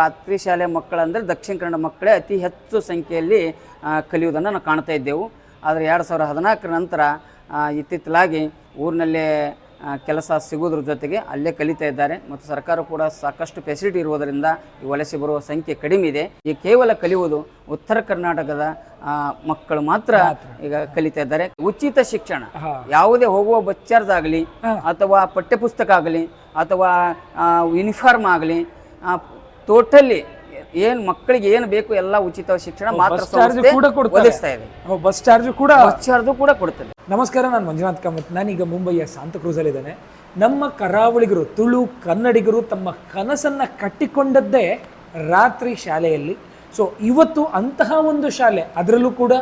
ರಾತ್ರಿ ಶಾಲೆ ಮಕ್ಕಳಂದರೆ ದಕ್ಷಿಣ ಕನ್ನಡ ಮಕ್ಕಳೇ ಅತಿ ಹೆಚ್ಚು ಸಂಖ್ಯೆಯಲ್ಲಿ ಕಲಿಯುವುದನ್ನು ನಾವು ಕಾಣ್ತಾ ಇದ್ದೆವು. ಆದರೆ ಎರಡು ಸಾವಿರದ ಹದಿನಾಲ್ಕರ ನಂತರ ಇತ್ತಿತ್ತಲಾಗಿ ಊರಿನಲ್ಲೇ ಕೆಲಸ ಸಿಗೋದ್ರ ಜೊತೆಗೆ ಅಲ್ಲೇ ಕಲಿತಾ ಇದ್ದಾರೆ. ಮತ್ತು ಸರ್ಕಾರ ಕೂಡ ಸಾಕಷ್ಟು ಫೆಸಿಲಿಟಿ ಇರುವುದರಿಂದ ಈ ವಲಸೆ ಬರುವ ಸಂಖ್ಯೆ ಕಡಿಮೆ ಇದೆ. ಈ ಕೇವಲ ಕಲಿಯುವುದು ಉತ್ತರ ಕರ್ನಾಟಕದ ಮಕ್ಕಳು ಮಾತ್ರ ಈಗ ಕಲಿತಾ ಇದ್ದಾರೆ. ಉಚಿತ ಶಿಕ್ಷಣ ಯಾವುದೇ ಹೋಗುವ ಬಸ್ ಆಗಲಿ ಅಥವಾ ಪಠ್ಯಪುಸ್ತಕ ಆಗಲಿ ಅಥವಾ ಯೂನಿಫಾರ್ಮ್ ಆಗಲಿ ಟೋಟಲಿ ಏನ್ ಮಕ್ಕಳಿಗೆ ಏನು ಬೇಕು ಎಲ್ಲ ಉಚಿತ ಶಿಕ್ಷಣ ಮಾತ್ರ ಬಸ್ ಚಾರ್ಜ್ ಸಂಸ್ಥೆ ಕೂಡ ಕೊಡ್ತಾರೆ. ಒದಗಿಸ್ತಾ ಇದೆ. ಓ, ಬಸ್ ಚಾರ್ಜ್ ಕೂಡ ಬಸ್ ಚಾರ್ಜ್ ಕೂಡ ಕೊಡ್ತದೆ. ನಮಸ್ಕಾರ ನಾನು ಮಂಜುನಾಥ್ ಕಾಮತ್. ನಾನೀಗ ಮುಂಬೈಯ ಸಾಂತಕ್ರೂಸಲ್ಲಿದ್ದೇನೆ ನಮ್ಮ ಕರಾವಳಿಗರು ತುಳು ಕನ್ನಡಿಗರು ತಮ್ಮ ಕನಸನ್ನ ಕಟ್ಟಿಕೊಂಡದ್ದೇ ರಾತ್ರಿ ಶಾಲೆಯಲ್ಲಿ ಸೊ ಇವತ್ತು ಅಂತಹ ಒಂದು ಶಾಲೆ, ಅದರಲ್ಲೂ ಕೂಡ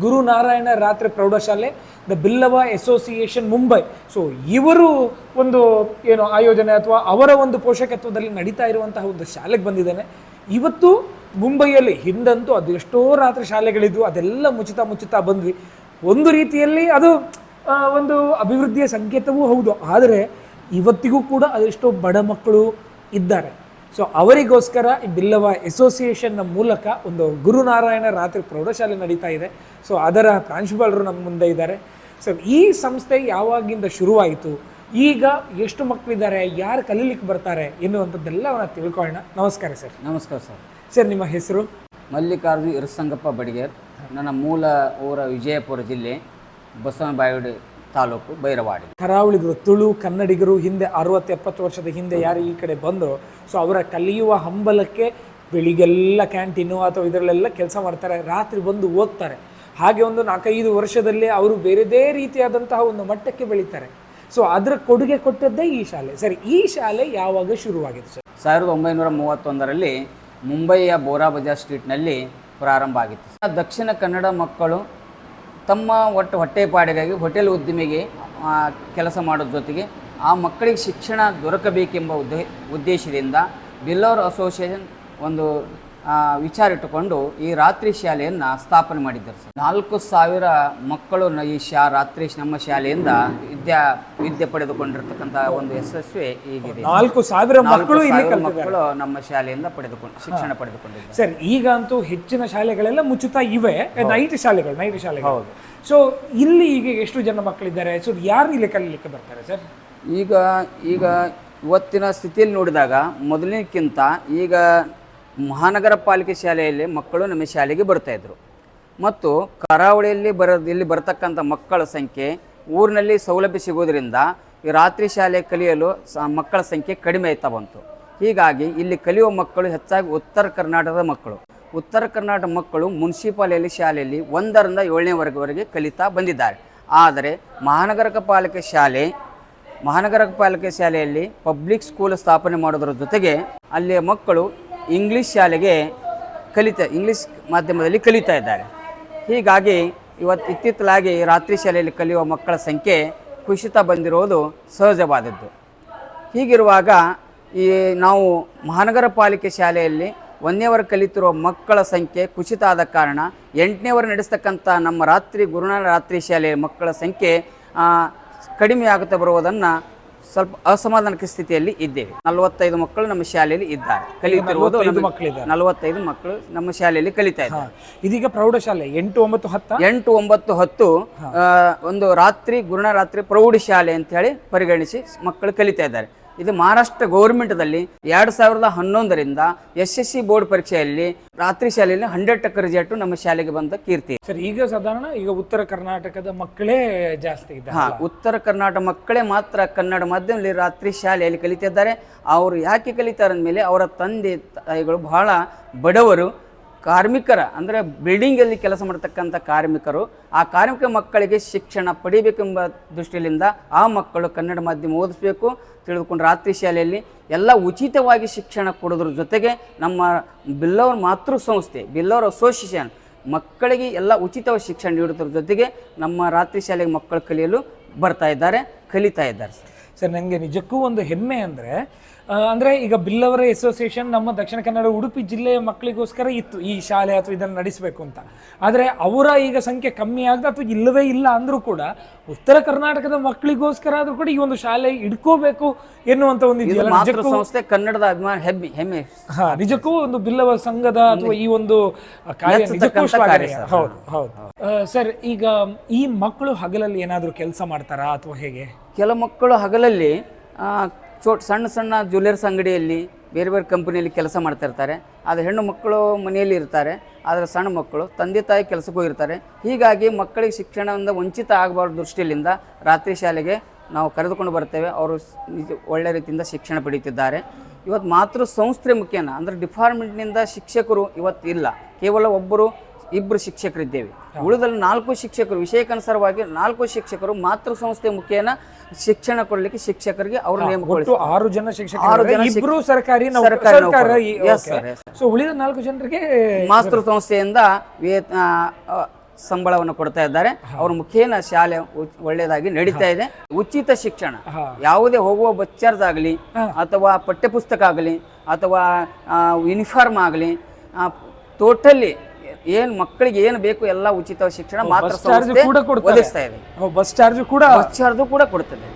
ಗುರುನಾರಾಯಣ ರಾತ್ರಿ ಪ್ರೌಢಶಾಲೆ the Billava association Mumbai so ಇವರು ಒಂದು, ಏನು, ಆಯೋಜನೆ ಅಥವಾ ಅವರ ಒಂದು ಪೋಷಕತ್ವದಲ್ಲಿ ನಡೀತಾ ಇರುವಂತಹ ಒಂದು ಶಾಲೆಗೆ ಬಂದಿದ್ದೇನೆ. ಇವತ್ತು ಮುಂಬೈಯಲ್ಲಿ, ಹಿಂದಂತೂ ಅದೆಷ್ಟೋ ರಾತ್ರಿ ಶಾಲೆಗಳಿದ್ವು, ಅದೆಲ್ಲ ಮುಚ್ಚುತ್ತಾ ಮುಚ್ಚುತ್ತಾ ಬಂದ್ವಿ. ಒಂದು ರೀತಿಯಲ್ಲಿ ಅದು ಒಂದು ಅಭಿವೃದ್ಧಿಯ ಸಂಕೇತವೂ ಹೌದು. ಆದರೆ, ಇವತ್ತಿಗೂ ಕೂಡ ಅದೆಷ್ಟೋ ಬಡ ಮಕ್ಕಳು ಇದ್ದಾರೆ. ಸೊ ಅವರಿಗೋಸ್ಕರ ಈ ಬಿಲ್ಲವ ಎಸೋಸಿಯೇಷನ್ನ ಮೂಲಕ ಒಂದು ಗುರುನಾರಾಯಣ ರಾತ್ರಿ ಪ್ರೌಢಶಾಲೆ ನಡೀತಾ ಇದೆ. ಸೊ ಅದರ ಪ್ರಾಂಶುಪಾಲರು ನಮ್ಮ ಮುಂದೆ ಇದ್ದಾರೆ. ಸೊ ಈ ಸಂಸ್ಥೆ ಯಾವಾಗಿಂದ ಶುರುವಾಯಿತು ಈಗ ಎಷ್ಟು ಮಕ್ಕಳಿದ್ದಾರೆ ಯಾರು ಕಲೀಲಿಕ್ಕೆ ಬರ್ತಾರೆ ಎನ್ನುವಂಥದ್ದೆಲ್ಲವನ್ನ ತಿಳ್ಕೊಳ್ಳೋಣ. ನಮಸ್ಕಾರ ಸರ್. ನಮಸ್ಕಾರ ಸರ್. ಸರ್ ನಿಮ್ಮ ಹೆಸರು? ಮಲ್ಲಿಕಾರ್ಜು ಇರಸಂಗಪ್ಪ ಬಡಿಗೇರ್ ನನ್ನ ಮೂಲ ಊರ ವಿಜಯಪುರ ಜಿಲ್ಲೆ ಬಸವನ ಬಸವನಬಾಯಡಿ ತಾಲೂಕು ಬೈರವಾಡಿ. ಕರಾವಳಿಗರು ತುಳು ಕನ್ನಡಿಗರು ಹಿಂದೆ ಅರವತ್ತು ಎಪ್ಪತ್ತು ವರ್ಷದ ಹಿಂದೆ ಯಾರು ಈ ಕಡೆ ಬಂದರು ಸೊ ಅವರ ಕಲಿಯುವ ಹಂಬಲಕ್ಕೆ ಬೆಳಿಗ್ಗೆಲ್ಲ ಕ್ಯಾಂಟೀನು ಅಥವಾ ಇದರಲ್ಲೆಲ್ಲ ಕೆಲಸ ಮಾಡ್ತಾರೆ ರಾತ್ರಿ ಬಂದು ಓದ್ತಾರೆ. ಹಾಗೆ ಒಂದು ನಾಲ್ಕೈದು ವರ್ಷದಲ್ಲಿ ಅವರು ಬೇರೆದೇ ರೀತಿಯಾದಂತಹ ಒಂದು ಮಟ್ಟಕ್ಕೆ ಬೆಳೀತಾರೆ. ಸೊ ಅದರ ಕೊಡುಗೆ ಕೊಟ್ಟದ್ದೇ ಈ ಶಾಲೆ. ಸರಿ ಈ ಶಾಲೆ ಯಾವಾಗ ಶುರುವಾಗಿತ್ತು ಸರ್? ಸಾವಿರದ ಒಂಬೈನೂರ ಮೂವತ್ತೊಂದರಲ್ಲಿ ಮುಂಬಯಿಯ ಬೋರಾ ಬಜಾರ್ ಸ್ಟ್ರೀಟ್ನಲ್ಲಿ ಪ್ರಾರಂಭ ಆಗಿತ್ತು. ದಕ್ಷಿಣ ಕನ್ನಡ ಮಕ್ಕಳು ತಮ್ಮ ಒಟ್ಟು ಹೊಟ್ಟೆಪಾಡಿಗಾಗಿ ಹೋಟೆಲ್ ಉದ್ದಿಮೆಗೆ ಕೆಲಸ ಮಾಡೋದ್ರ ಜೊತೆಗೆ ಆ ಮಕ್ಕಳಿಗೆ ಶಿಕ್ಷಣ ದೊರಕಬೇಕೆಂಬ ಉದ್ದೇ, ಉದ್ದೇಶದಿಂದ ಬಿಲ್ಲೋರ್ ಅಸೋಸಿಯೇಷನ್ ಒಂದು ವಿಚಾರ ಇಟ್ಟುಕೊಂಡು ಈ ರಾತ್ರಿ ಶಾಲೆಯನ್ನು ಸ್ಥಾಪನೆ ಮಾಡಿದ್ದರು ಸರ್. ನಾಲ್ಕು ಸಾವಿರ ಮಕ್ಕಳು ಈ ಶಾ ರಾತ್ರಿ ನಮ್ಮ ಶಾಲೆಯಿಂದ ವಿದ್ಯಾ ವಿದ್ಯೆ ಪಡೆದುಕೊಂಡಿರ್ತಕ್ಕಂಥ ಒಂದು ಯಶಸ್ವಿ ಈಗಿದೆ. ನಾಲ್ಕು ಸಾವಿರ ಮಕ್ಕಳು ಇಲ್ಲಿ ಮಕ್ಕಳು ನಮ್ಮ ಶಾಲೆಯಿಂದ ಪಡೆದುಕೊಂಡು ಶಿಕ್ಷಣ ಪಡೆದುಕೊಂಡಿದ್ದಾರೆ. ಸರ್ ಈಗ ಅಂತೂ ಹೆಚ್ಚಿನ ಶಾಲೆಗಳೆಲ್ಲ ಮುಚ್ಚುತ್ತಾ ಇವೆ. ನೈಟ್ ಶಾಲೆಗಳು ನೈಟ್ ಶಾಲೆಗಳು. ಸೊ ಇಲ್ಲಿ ಈಗ ಎಷ್ಟು ಜನ ಮಕ್ಕಳಿದ್ದಾರೆ? ಸೊ ಯಾರು ಇಲ್ಲಿ ಕಲೀಲಿಕ್ಕೆ ಬರ್ತಾರೆ ಸರ್? ಈಗ ಈಗ ಇವತ್ತಿನ ಸ್ಥಿತಿಯಲ್ಲಿ ನೋಡಿದಾಗ ಮೊದಲಿನಕ್ಕಿಂತ ಈಗ ಮಹಾನಗರ ಪಾಲಿಕೆ ಶಾಲೆಯಲ್ಲಿ ಮಕ್ಕಳು ನಮ್ಮ ಶಾಲೆಗೆ ಬರ್ತಾಯಿದ್ರು ಮತ್ತು ಕರಾವಳಿಯಲ್ಲಿ ಬರ, ಇಲ್ಲಿ ಬರತಕ್ಕಂಥ ಮಕ್ಕಳ ಸಂಖ್ಯೆ ಊರಿನಲ್ಲಿ ಸೌಲಭ್ಯ ಸಿಗೋದರಿಂದ ಈ ರಾತ್ರಿ ಶಾಲೆ ಕಲಿಯಲು ಸ, ಮಕ್ಕಳ ಸಂಖ್ಯೆ ಕಡಿಮೆ ಆಯ್ತಾ ಬಂತು. ಹೀಗಾಗಿ ಇಲ್ಲಿ ಕಲಿಯುವ ಮಕ್ಕಳು ಹೆಚ್ಚಾಗಿ ಉತ್ತರ ಕರ್ನಾಟಕದ ಮಕ್ಕಳು. ಉತ್ತರ ಕರ್ನಾಟಕ ಮಕ್ಕಳು ಮುನ್ಸಿಪಾಲಿಯಲ್ಲಿ ಶಾಲೆಯಲ್ಲಿ ಒಂದರಿಂದ ಏಳನೇ ವರ್ಗವರೆಗೆ ಕಲಿತಾ ಬಂದಿದ್ದಾರೆ. ಆದರೆ ಮಹಾನಗರ ಪಾಲಿಕೆ ಶಾಲೆ ಮಹಾನಗರ ಪಾಲಿಕೆ ಶಾಲೆಯಲ್ಲಿ ಪಬ್ಲಿಕ್ ಸ್ಕೂಲ್ ಸ್ಥಾಪನೆ ಮಾಡೋದರ ಜೊತೆಗೆ ಅಲ್ಲಿಯ ಮಕ್ಕಳು ಇಂಗ್ಲೀಷ್ ಶಾಲೆಗೆ ಕಲಿತಾ, ಇಂಗ್ಲೀಷ್ ಮಾಧ್ಯಮದಲ್ಲಿ ಕಲಿತಾ ಇದ್ದಾರೆ. ಹೀಗಾಗಿ ಇವತ್ತು ಇತ್ತಿತ್ತಲಾಗಿ ರಾತ್ರಿ ಶಾಲೆಯಲ್ಲಿ ಕಲಿಯುವ ಮಕ್ಕಳ ಸಂಖ್ಯೆ ಕುಸಿತ ಬಂದಿರುವುದು ಸಹಜವಾದದ್ದು. ಹೀಗಿರುವಾಗ ಈ ನಾವು ಮಹಾನಗರ ಪಾಲಿಕೆ ಶಾಲೆಯಲ್ಲಿ ಒಂದನೇವರ ಕಲಿತಿರುವ ಮಕ್ಕಳ ಸಂಖ್ಯೆ ಕುಸಿತ ಆದ ಕಾರಣ ಎಂಟನೇವರ ನಡೆಸ್ತಕ್ಕಂಥ ನಮ್ಮ ರಾತ್ರಿ ಗುರುನಾಳ ರಾತ್ರಿ ಶಾಲೆಯ ಮಕ್ಕಳ ಸಂಖ್ಯೆ ಕಡಿಮೆ ಆಗುತ್ತಾ ಬರುವುದನ್ನು ಸ್ವಲ್ಪ ಅಸಮಾಧಾನಕ ಸ್ಥಿತಿಯಲ್ಲಿ ಇದ್ದೇವೆ. ನಲವತ್ತೈದು ಮಕ್ಕಳು ನಮ್ಮ ಶಾಲೆಯಲ್ಲಿ ಇದ್ದಾರೆ. ಕಲಿಯುತ್ತಿರುವುದು ನಲವತ್ತೈದು ನಮ್ಮ- ಮಕ್ಕಳಿದ್ದಾರೆ. ನಲವತ್ತೈದು ಮಕ್ಕಳು ನಮ್ಮ ಶಾಲೆಯಲ್ಲಿ ಕಲಿತಾ ಇದ್ದಾರೆ. ಇದೀಗ ಪ್ರೌಢಶಾಲೆ ಎಂಟು ಒಂಬತ್ತು ಹತ್ತು? ಎಂಟು ಒಂಬತ್ತು ಹತ್ತು ಆ, ಒಂದು ರಾತ್ರಿ ಗುರುಣ ರಾತ್ರಿ ಪ್ರೌಢಶಾಲೆ ಅಂತ ಹೇಳಿ ಪರಿಗಣಿಸಿ ಮಕ್ಕಳು ಕಲಿತಾ ಇದ್ದಾರೆ. ಇದು ಮಹಾರಾಷ್ಟ್ರ ಗೌರ್ಮೆಂಟ್ದಲ್ಲಿ ಎರಡು ಸಾವಿರದ ಹನ್ನೊಂದರಿಂದ ಎಸ್ ಎಸ್ ಸಿ ಬೋರ್ಡ್ ಪರೀಕ್ಷೆಯಲ್ಲಿ ರಾತ್ರಿ ಶಾಲೆಯಲ್ಲಿ ಹಂಡ್ರೆಡ್ ಟಕ್ಕ ರಿಸಲ್ಟ್ ನಮ್ಮ ಶಾಲೆಗೆ ಬಂದ ಕೀರ್ತಿ. ಸರ್ ಈಗ ಸಾಧಾರಣ ಈಗ ಉತ್ತರ ಕರ್ನಾಟಕದ ಮಕ್ಕಳೇ ಜಾಸ್ತಿ ಹಾ ಉತ್ತರ ಕರ್ನಾಟಕ ಮಕ್ಕಳೇ ಮಾತ್ರ ಕನ್ನಡ ಮಾಧ್ಯಮದಲ್ಲಿ ರಾತ್ರಿ ಶಾಲೆಯಲ್ಲಿ ಕಲಿತಿದ್ದಾರೆ. ಅವರು ಯಾಕೆ ಕಲಿತಾರೆ ಅಂದಮೇಲೆ ಅವರ ತಂದೆ ತಾಯಿಗಳು ಬಹಳ ಬಡವರು. ಕಾರ್ಮಿಕರ, ಅಂದರೆ ಬಿಲ್ಡಿಂಗಲ್ಲಿ ಕೆಲಸ ಮಾಡತಕ್ಕಂಥ ಕಾರ್ಮಿಕರು, ಆ ಕಾರ್ಮಿಕ ಮಕ್ಕಳಿಗೆ ಶಿಕ್ಷಣ ಪಡಿಬೇಕೆಂಬ ದೃಷ್ಟಿಯಿಂದ ಆ ಮಕ್ಕಳು ಕನ್ನಡ ಮಾಧ್ಯಮ ಓದಿಸ್ಬೇಕು ತಿಳಿದುಕೊಂಡು ರಾತ್ರಿ ಶಾಲೆಯಲ್ಲಿ ಎಲ್ಲ ಉಚಿತವಾಗಿ ಶಿಕ್ಷಣ ಕೊಡೋದ್ರ ಜೊತೆಗೆ ನಮ್ಮ ಬಿಲ್ಲವರ ಮಾತೃ ಸಂಸ್ಥೆ ಬಿಲ್ಲವರ ಅಸೋಸಿಯೇಷನ್ ಮಕ್ಕಳಿಗೆ ಎಲ್ಲ ಉಚಿತವಾಗಿ ಶಿಕ್ಷಣ ನೀಡುವುದರ ಜೊತೆಗೆ ನಮ್ಮ ರಾತ್ರಿ ಶಾಲೆಗೆ ಮಕ್ಕಳು ಕಲಿಯಲು ಬರ್ತಾ ಇದ್ದಾರೆ, ಕಲಿತಾ ಇದ್ದಾರೆ ಸರ್. ಸರ್ ನನಗೆ ನಿಜಕ್ಕೂ ಒಂದು ಹೆಮ್ಮೆ ಅಂದರೆ ಅಂದರೆ ಈಗ ಬಿಲ್ಲವರ ಅಸೋಸಿಯೇಷನ್ ನಮ್ಮ ದಕ್ಷಿಣ ಕನ್ನಡ ಉಡುಪಿ ಜಿಲ್ಲೆಯ ಮಕ್ಕಳಿಗೋಸ್ಕರ ಇತ್ತು ಈ ಶಾಲೆ ಅಥವಾ ಇದನ್ನು ನಡೆಸಬೇಕು ಅಂತ. ಆದರೆ ಅವರ ಈಗ ಸಂಖ್ಯೆ ಕಮ್ಮಿ ಆಗದೆ ಅಥವಾ ಇಲ್ಲವೇ ಇಲ್ಲ ಅಂದ್ರೂ ಕೂಡ ಉತ್ತರ ಕರ್ನಾಟಕದ ಮಕ್ಕಳಿಗೋಸ್ಕರ ಆದ್ರೂ ಕೂಡ ಈ ಒಂದು ಶಾಲೆ ಇಡ್ಕೋಬೇಕು ಎನ್ನುವಂಥ ಒಂದು ಸಂಸ್ಥೆ ಕನ್ನಡದ ಅಭಿಮಾನ ಹೆಮ್ಮೆ ಹೆಮ್ಮೆ. ಹಾಂ ನಿಜಕ್ಕೂ ಒಂದು ಬಿಲ್ಲವ ಸಂಘದ ಅಥವಾ ಈ ಒಂದು ಕಾರ್ಯ ನಿಜಕ್ಕೂ. ಹೌದು ಹೌದು. ಸರ್ ಈಗ ಈ ಮಕ್ಕಳು ಹಗಲಲ್ಲಿ ಏನಾದರೂ ಕೆಲಸ ಮಾಡ್ತಾರಾ ಅಥವಾ ಹೇಗೆ? ಕೆಲ ಮಕ್ಕಳು ಹಗಲಲ್ಲಿ ಚೋಟ್ ಸಣ್ಣ ಸಣ್ಣ ಜ್ಯುವೆಲರ್ಸ್ ಅಂಗಡಿಯಲ್ಲಿ ಬೇರೆ ಬೇರೆ ಕಂಪನಿಯಲ್ಲಿ ಕೆಲಸ ಮಾಡ್ತಿರ್ತಾರೆ ಆದರೆ ಹೆಣ್ಣು ಮಕ್ಕಳು ಮನೆಯಲ್ಲಿ ಇರ್ತಾರೆ, ಆದರೆ ಸಣ್ಣ ಮಕ್ಕಳು ತಂದೆ ತಾಯಿ ಕೆಲಸಕ್ಕೂ ಇರ್ತಾರೆ. ಹೀಗಾಗಿ ಮಕ್ಕಳಿಗೆ ಶಿಕ್ಷಣದಿಂದ ವಂಚಿತ ಆಗಬಾರ್ದು ದೃಷ್ಟಿಯಿಂದ ರಾತ್ರಿ ಶಾಲೆಗೆ ನಾವು ಕರೆದುಕೊಂಡು ಬರ್ತೇವೆ. ಅವರು ಒಳ್ಳೆ ರೀತಿಯಿಂದ ಶಿಕ್ಷಣ ಪಡೆಯುತ್ತಿದ್ದಾರೆ. ಇವತ್ತು ಮಾತೃ ಸಂಸ್ಥೆ ಮುಖ್ಯನ ಅಂದರೆ ಡಿಪಾರ್ಟ್ಮೆಂಟ್ನಿಂದ ಶಿಕ್ಷಕರು ಇವತ್ತು ಇಲ್ಲ ಕೇವಲ ಒಬ್ಬರು ಇಬ್ಬರು ಶಿಕ್ಷಕರಿದ್ದೇವೆ ಉಳಿದಲ್ಲಿ ನಾಲ್ಕು ಶಿಕ್ಷಕರು ವಿಷಯಕ್ಕನುಸಾರವಾಗಿ ನಾಲ್ಕು ಶಿಕ್ಷಕರು ಮಾತೃ ಸಂಸ್ಥೆ ಮುಖೇನ ಶಿಕ್ಷಣ ಕೊಡಲಿಕ್ಕೆ ಶಿಕ್ಷಕರಿಗೆ ಅವರು ನೇಮಕ ಆರು ಜನ ಶಿಕ್ಷಕರು ಇಬ್ರು ಸರ್ಕಾರಿ. ಸೊ ಉಳಿದ ನಾಲ್ಕು ಜನರಿಗೆ ಮಾತೃ ಸಂಸ್ಥೆಯಿಂದ ವೇತ ಸಂಬಳವನ್ನು ಕೊಡ್ತಾ ಇದ್ದಾರೆ. ಅವ್ರ ಮುಖೇನ ಶಾಲೆ ಒಳ್ಳೆಯದಾಗಿ ನಡೀತಾ ಇದೆ. ಉಚಿತ ಶಿಕ್ಷಣ. ಯಾವುದೇ ಹೋಗುವ ಬಚ್ಚಾರ್ಜ್ ಆಗಲಿ ಅಥವಾ ಪಠ್ಯಪುಸ್ತಕ ಆಗಲಿ ಅಥವಾ ಯೂನಿಫಾರ್ಮ್ ಆಗಲಿ ಟೋಟಲಿ ಏನು ಮಕ್ಕಳಿಗೆ ಏನು ಬೇಕು ಎಲ್ಲ ಉಚಿತ ಶಿಕ್ಷಣ ಮಾತ್ರ ಬಸ್ ಚಾರ್ಜ್ ಸಂಸ್ಥೆ ಕೂಡ ಕೊಡ್ತಾರೆ. ಒದಗಿಸ್ತಾ ಇದೆ. ಬಸ್ ಚಾರ್ಜ್ ಕೂಡ? ಬಸ್ ಚಾರ್ಜ್ ಕೂಡ ಕೊಡ್ತದೆ.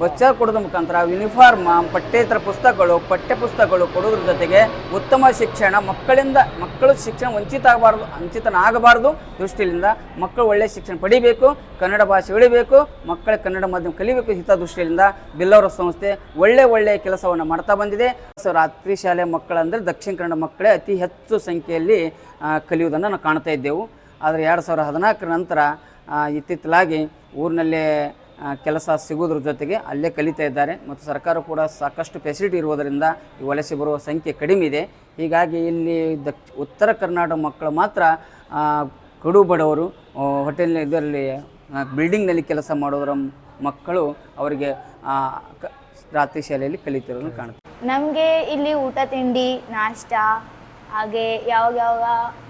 ಬಸ್ ಕೊಡೋದ್ರ ಮುಖಾಂತರ ಯೂನಿಫಾರ್ಮ್ ಪಠ್ಯೇತರ ಪುಸ್ತಕಗಳು ಪಠ್ಯ ಪುಸ್ತಕಗಳು ಕೊಡೋದ್ರ ಜೊತೆಗೆ ಉತ್ತಮ ಶಿಕ್ಷಣ ಮಕ್ಕಳಿಂದ, ಮಕ್ಕಳು ಶಿಕ್ಷಣ ವಂಚಿತ ಆಗಬಾರ್ದು ವಂಚಿತನಾಗಬಾರ್ದು ದೃಷ್ಟಿಯಿಂದ ಮಕ್ಕಳು ಒಳ್ಳೆಯ ಶಿಕ್ಷಣ ಪಡಿಬೇಕು, ಕನ್ನಡ ಭಾಷೆ ಉಳಿಬೇಕು, ಮಕ್ಕಳ ಕನ್ನಡ ಮಾಧ್ಯಮ ಕಲಿಬೇಕು ಹಿತ ದೃಷ್ಟಿಯಿಂದ ಬಿಲ್ಲವರ ಸಂಸ್ಥೆ ಒಳ್ಳೆ ಒಳ್ಳೆಯ ಕೆಲಸವನ್ನು ಮಾಡ್ತಾ ಬಂದಿದೆ. ಸೊ ರಾತ್ರಿ ಶಾಲೆ ಮಕ್ಕಳಂದರೆ ದಕ್ಷಿಣ ಕನ್ನಡ ಮಕ್ಕಳೇ ಅತಿ ಹೆಚ್ಚು ಸಂಖ್ಯೆಯಲ್ಲಿ ಕಲಿಯುವುದನ್ನು ನಾವು ಕಾಣ್ತಾ ಇದ್ದೆವು. ಆದರೆ ಎರಡು ಸಾವಿರದ ಹದಿನಾಲ್ಕರ ನಂತರ ಇತ್ತಿತ್ತಲಾಗಿ ಊರಿನಲ್ಲೇ ಕೆಲಸ ಸಿಗೋದ್ರ ಜೊತೆಗೆ ಅಲ್ಲೇ ಕಲಿತಾ ಇದ್ದಾರೆ. ಮತ್ತು ಸರ್ಕಾರ ಕೂಡ ಸಾಕಷ್ಟು ಫೆಸಿಲಿಟಿ ಇರುವುದರಿಂದ ಈ ವಲಸೆ ಬರುವ ಸಂಖ್ಯೆ ಕಡಿಮೆ ಇದೆ. ಹೀಗಾಗಿ ಇಲ್ಲಿ ದಕ್ಷ, ಉತ್ತರ ಕರ್ನಾಟಕ ಮಕ್ಕಳು ಮಾತ್ರ ಕಡು ಬಡವರು ಹೋಟೆಲ್ ಇದರಲ್ಲಿ ಬಿಲ್ಡಿಂಗ್ನಲ್ಲಿ ಕೆಲಸ ಮಾಡೋದರ ಮಕ್ಕಳು ಅವರಿಗೆ ರಾತ್ರಿ ಶಾಲೆಯಲ್ಲಿ ಕಲಿತಿರೋದು ಕಾಣುತ್ತೆ. ನಮಗೆ ಇಲ್ಲಿ ಊಟ, ತಿಂಡಿ, ನಾಷ್ಟ, ಹಾಗೆ ಯಾವಾಗ ಯಾವಾಗ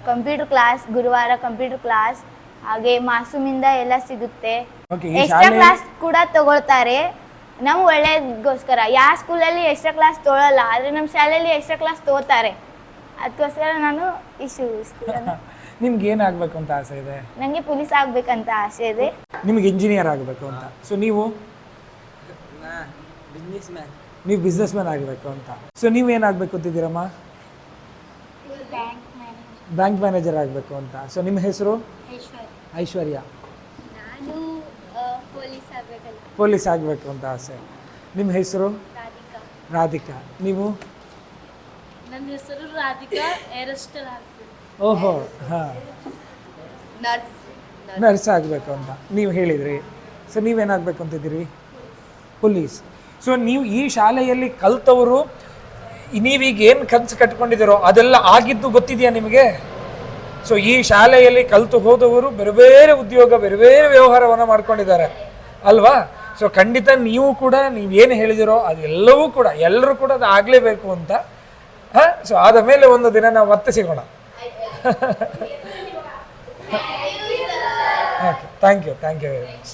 ಕಂಪ್ಯೂಟರ್ ಕ್ಲಾಸ್ ಗುರುವಾರ ಕಂಪ್ಯೂಟರ್ ಕ್ಲಾಸ್ ಹಾಗೆ ಮಾಸೂಮಿಂದ ಎಲ್ಲ ಸಿಗುತ್ತೆ. ಈ ಎಕ್ಸ್ಟ್ರಾ ಶಾಲೆ- ಕ್ಲಾಸ್ ಕೂಡ ತಗೊಳ್ತಾರೆ. ನಮ್ ಒಳ್ಳೇದಕ್ಕೋಸ್ಕರ ಯಾವ ಸ್ಕೂಲಲ್ಲಿ ಎಕ್ಸ್ಟ್ರಾ ಕ್ಲಾಸ್ ತೊಗೊಳಲ್ಲ ಆದ್ರೆ ನಮ್ ಶಾಲೆಯಲ್ಲಿ ಎಕ್ಸ್ಟ್ರಾ ಕ್ಲಾಸ್ ತಗೋತಾರೆ. ಅದಕ್ಕೋಸ್ಕರ ನಾನು ಇಶು ನಿಮ್ಗೆ ಏನಾಗಬೇಕು ಅಂತ ಆಸೆ ಇದೆ? ನನಗೆ ಪೊಲೀಸ್ ಆಗ್ಬೇಕಂತ ಆಸೆ ಇದೆ. ನಿಮ್ಗೆ ಇಂಜಿನಿಯರ್ ಆಗಬೇಕು ಅಂತ. ಸೊ ನೀವು? ನೀವು ಬಿಸ್ನೆಸ್ ಮ್ಯಾನ್ ಆಗಬೇಕು ಅಂತ. ಸೊ ನೀವೇನಾಗಬೇಕು ಅಂತಿದ್ದೀರಮ್ಮ? ಬ್ಯಾಂಕ್ ಮ್ಯಾನೇಜರ್ ಆಗಬೇಕು ಅಂತ. ಸೊ ನಿಮ್ಮ ಹೆಸರು? ಐಶ್ವರ್ಯ. ಪೊಲೀಸ್ ಆಗಬೇಕು ಅಂತ ಆಸೆ. ನಿಮ್ಮ ಹೆಸರು? ರಾಧಿಕಾ. ರಾಧಿಕಾ. ನೀವು? ನನ್ನ ಹೆಸರು ರಾಧಿಕಾ ಏರಸ್ಟರ್ ಓಹೋ ಹಾಂ. ನರ್ಸ್. ನರ್ಸ್ ಆಗಬೇಕು ಅಂತ. ನೀವು ಹೇಳಿದ್ರಿ. ಸೊ ನೀವೇನಾಗಬೇಕು ಅಂತಿದ್ದೀರಿ? ಪೊಲೀಸ್. ಸೊ ನೀವು ಈ ಶಾಲೆಯಲ್ಲಿ ಕಲ್ತವರು ನೀವೀಗ ಏನು ಕನಸು ಕಟ್ಕೊಂಡಿದ್ದೀರೋ ಅದೆಲ್ಲ ಆಗಿದ್ದು ಗೊತ್ತಿದೆಯಾ ನಿಮಗೆ? ಸೊ ಈ ಶಾಲೆಯಲ್ಲಿ ಕಲಿತು ಹೋದವರು ಬೇರೆ ಬೇರೆ ಉದ್ಯೋಗ ಬೇರೆ ಬೇರೆ ವ್ಯವಹಾರವನ್ನು ಮಾಡ್ಕೊಂಡಿದ್ದಾರೆ. ಅಲ್ವಾ? ಸೊ ಖಂಡಿತ ನೀವು ಕೂಡ ನೀವೇನು ಹೇಳಿದಿರೋ ಅದೆಲ್ಲವೂ ಕೂಡ ಎಲ್ಲರೂ ಕೂಡ ಅದು ಆಗಲೇಬೇಕು ಅಂತ. ಹಾಂ? ಸೊ ಆದ ಮೇಲೆ ಒಂದು ದಿನ ನಾವು ಮತ್ತೆ ಸಿಗೋಣ. Okay thank you thank you very much